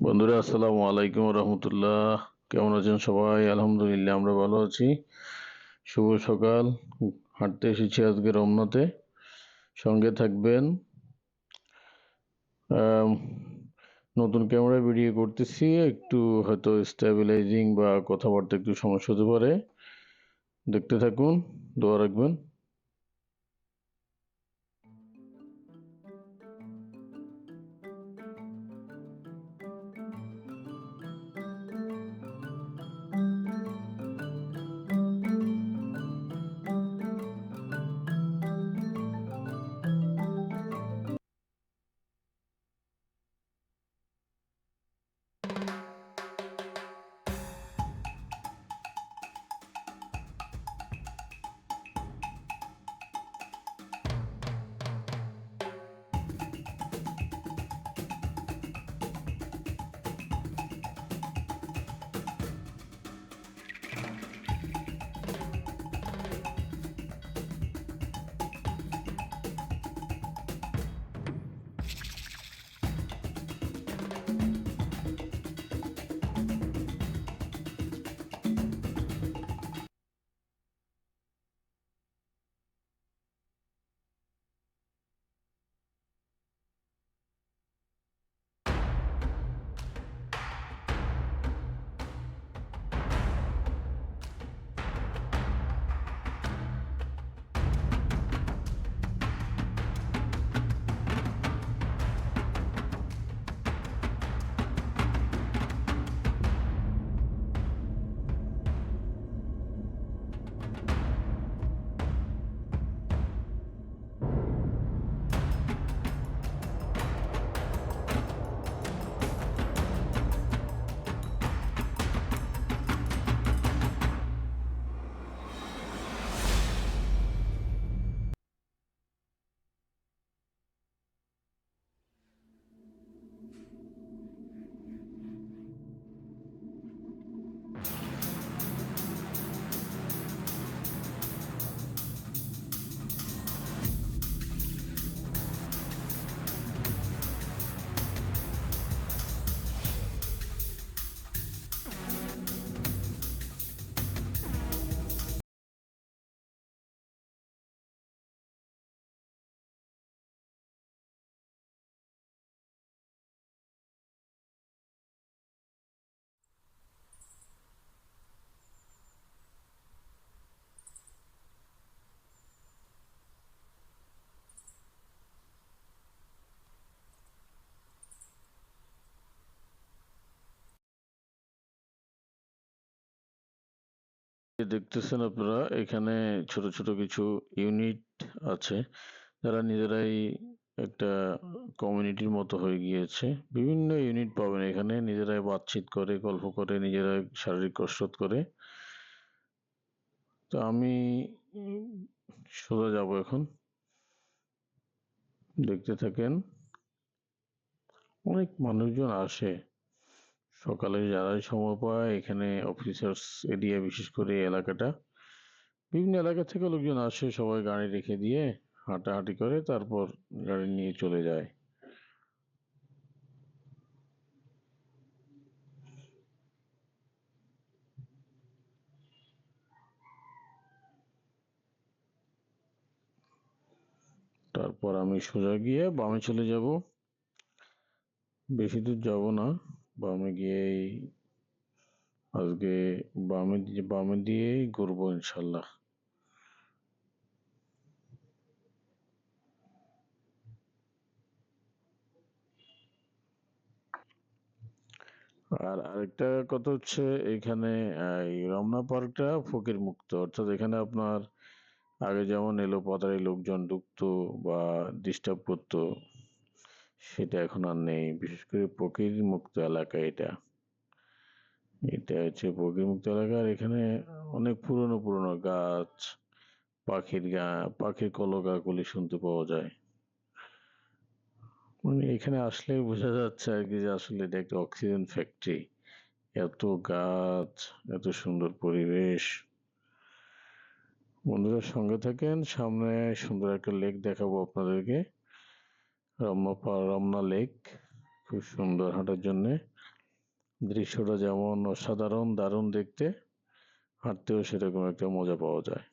বন্ধুরা, আসসালামু আলাইকুম রহমতুল্লাহ। কেমন আছেন সবাই? আলহামদুলিল্লাহ, আমরা ভালো আছি। শুভ সকাল। হাঁটতে এসেছি আজকে রমনাতে। সঙ্গে থাকবেন নতুন ক্যামেরা ভিডিও করতেছি। একটু হয়তো স্টেবিলাইজিং বা কথাবার্তা একটু সমস্যা হতে পারে। দেখতে থাকুন, দোয়া রাখবেন। দেখতেছেন আপনারা, এখানে ছোট ছোট কিছু ইউনিট আছে। যারা নিজেরাই একটা কমিউনিটির মতো হয়ে গিয়েছে। বিভিন্ন ইউনিট পাবেন এখানে, নিজেরাই বাতচিত করে, গল্প করে, নিজেরাই শারীরিক কসরত করে। তো আমি সোজা যাব এখন। দেখতে থাকেন, অনেক মানুষজন আসে। সকালে যারাই সময় পায়, এখানে অফিসার্স এরিয়া বিশেষ করে এলাকাটা। বিভিন্ন এলাকা থেকে লোকজন আসে, সবাই গাড়ি রেখে দিয়ে হাঁটাহাঁটি করে, তারপর গাড়ি নিয়ে চলে যায়। তারপর আমি সোজা গিয়ে বামে চলে যাব। বেশি দূর যাব না। বামে গিয়েই, আজকে বামে বামে দিয়েই ঘুরবো ইনশাল্লাহ। আর আরেকটা কথা হচ্ছে এখানে রমনা পার্কটা ফকির মুক্ত। অর্থাৎ এখানে আপনার আগে যেমন এলো পাতারি লোকজন ঢুকতো বা ডিস্টার্ব করতো সেটা এখন আর নেই। বিশেষ করে মুক্ত এলাকা এটা। এটা হচ্ছে মুক্ত এলাকা। আর এখানে অনেক পুরনো পুরনো গাছ, পাখির গা, পাখির কলকাকলি শুনতে পাওয়া যায়। মানে এখানে আসলে বোঝা যাচ্ছে আর কি যে আসলে এটা একটা অক্সিজেন ফ্যাক্টরি। এত গাছ, এত সুন্দর পরিবেশ। বন্ধুরা সঙ্গে থাকেন, সামনে সুন্দর একটা লেক দেখাবো আপনাদেরকে। রমনা রমনা লেক, খুব সুন্দর হাঁটার জন্যে। দৃশ্যটা যেমন অসাধারণ, দারুণ দেখতে, হাঁটতেও সেরকম একটা মজা পাওয়া যায়।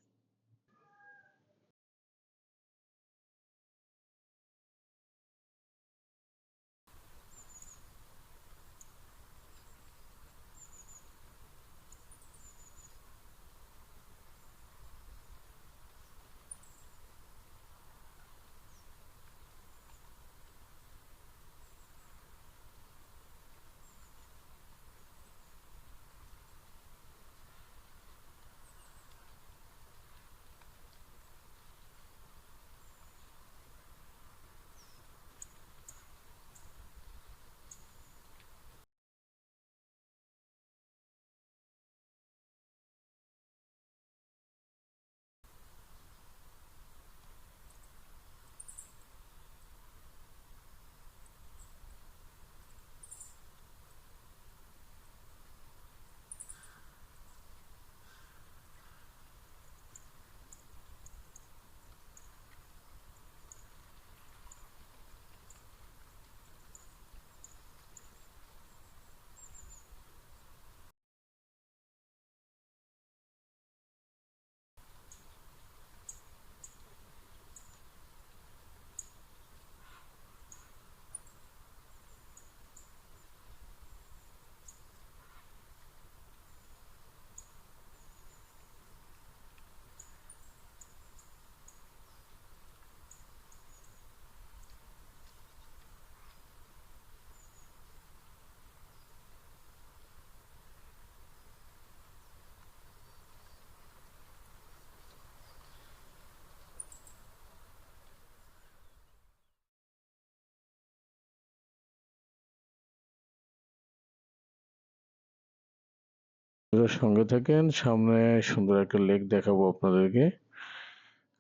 আপনারা সঙ্গে থাকেন। সামনে সুন্দর একটা লেক দেখাবো আপনাদেরকে।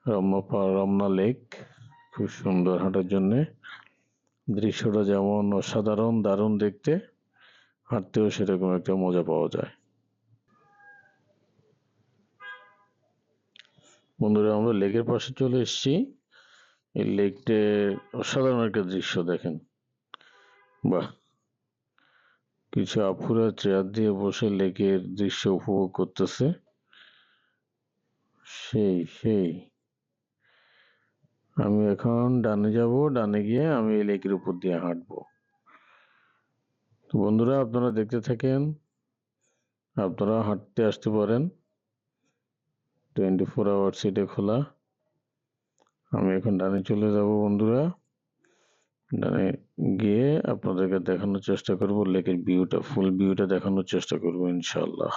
রমনা রমনা লেক খুব সুন্দর হাঁটার জন্যে। দৃশ্যটা যেমন অসাধারণ, দারুণ দেখতে, হাঁটতেও সেরকম একটা মজা পাওয়া যায়। বন্ধুরা, আমরা লেকের পাশে চলে এসেছি। এই লেকটে অসাধারণ একটা দৃশ্য দেখেন। বাহ! কিছু আপুরা চেয়ার দিয়ে বসে লেকের দৃশ্য উপভোগ করতেছে। সেই সেই। আমি এখন ডানে যাব, ডানে গিয়ে আমি এই লেকের উপর দিয়ে হাঁটবো। তো বন্ধুরা, আপনারা দেখতে থাকেন, আপনারা হাঁটতে আসতে পারেন। টোয়েন্টি ফোর আওয়ার্স এটা খোলা। আমি এখন ডানে চলে যাব বন্ধুরা। ডানে গিয়ে আপনাদেরকে দেখানোর চেষ্টা করব, লেকের ভিউটা ফুল ভিউটা দেখানোর চেষ্টা করব ইনশাল্লাহ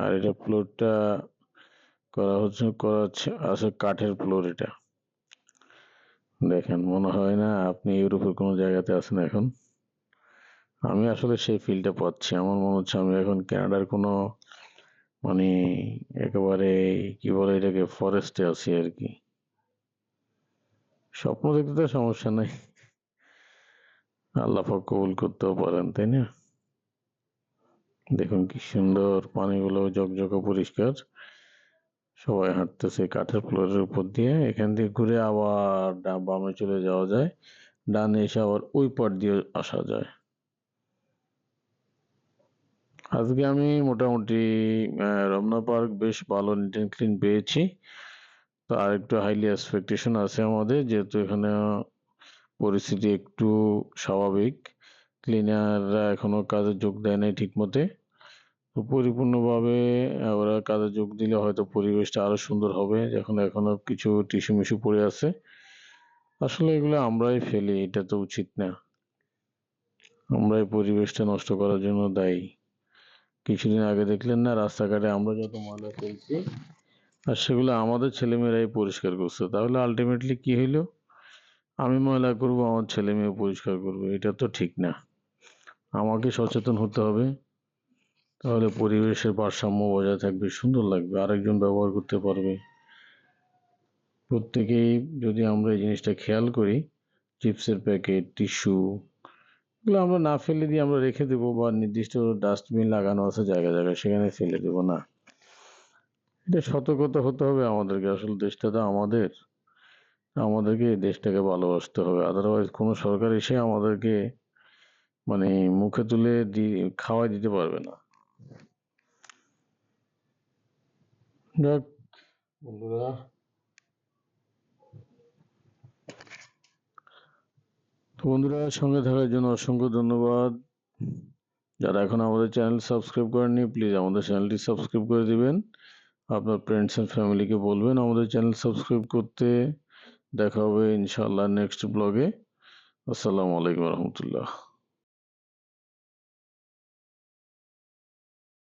আর এটা ফ্লোরটা করা হচ্ছে, করা আছে কাঠের ফ্লোর এটা। দেখেন, মনে হয় না আপনি ইউরোপের কোনো জায়গাতে আছেন এখন। আমি আসলে সেই ফিলটা পাচ্ছি। আমার মনে হচ্ছে আমি এখন কানাডার কোনো মানে একেবারে কি বলে এটাকে ফরেস্টে আছি আর কি। স্বপ্ন দেখতে তো সমস্যা নাই। আল্লাহ কবুল করতেও পারেন, তাই না? দেখুন কি সুন্দর পানিগুলো জকজকে পরিষ্কার। সবাই হাঁটতেছে কাঠের ফ্লোরের উপর দিয়ে। এখান দিয়ে ঘুরে আবার বামে চলে যাওয়া যায়। ডানে এসে আবার ওই পার দিয়ে আসা যায়। আজকে আমি মোটামুটি রমনা পার্ক বেশ ভালো নিট অ্যান্ড ক্লিন পেয়েছি। তো আর একটু হাইলি এক্সপেকটেশন আছে আমাদের, যেহেতু এখানে পরিস্থিতি একটু স্বাভাবিক। ক্লিনাররা এখনও কাজে যোগ দেয় নাই ঠিক মতে তো পরিপূর্ণভাবে ওরা কাজে যোগ দিলে হয়তো পরিবেশটা আরও সুন্দর হবে। এখনও কিছু টিস্যু মিশু পড়ে আছে। আসলে এগুলো আমরাই ফেলি, এটা তো উচিত না। আমরাই পরিবেশটা নষ্ট করার জন্য দায়ী। কিছুদিন আগে দেখলেন না, রাস্তাঘাটে আমরা যত ময়লা ফেলছি, আর সেগুলো আমাদের ছেলেমেয়েরাই পরিষ্কার করছে। তাহলে আলটিমেটলি কি হইল? আমি ময়লা করব, আমার ছেলে মেয়ে পরিষ্কার করবে, এটা তো ঠিক না। আমাকে সচেতন হতে হবে। তাহলে পরিবেশের ভারসাম্য বজায় থাকবে, সুন্দর লাগবে, আরেকজন ব্যবহার করতে পারবে। প্রত্যেকেই যদি আমরা এই জিনিসটা খেয়াল করি, চিপসের প্যাকেট, টিস্যু, এগুলো আমরা না ফেলে দিয়ে আমরা রেখে দেবো বা নির্দিষ্ট ডাস্টবিন লাগানো আছে জায়গা জায়গায়, সেখানে ফেলে দেবো না। এটা সতর্কতা হতে হবে আমাদেরকে, আসলে দেশটা তো আমাদের। আমাদেরকে দেশটাকে ভালোবাসতে হবে আদারওয়াইজ কোনো সরকার এসে আমাদেরকে মানে মুখে তুলে দি, খাওয়াই দিতে পারবে না। বন্ধুরা তো বন্ধুরা সঙ্গে থাকার জন্য অসংখ্য ধন্যবাদ। যারা এখন আমাদের চ্যানেল সাবস্ক্রাইব করেননি প্লিজ আমাদের চ্যানেলটি সাবস্ক্রাইব করে দিবেন। আপনার ফ্রেন্ডস অ্যান্ড ফ্যামিলিকে বলবেন আমাদের চ্যানেল সাবস্ক্রাইব করতে। দেখা হবে ইনশাআল্লাহ নেক্সট ব্লগে আসসালামু আলাইকুম রহমতুল্লাহ।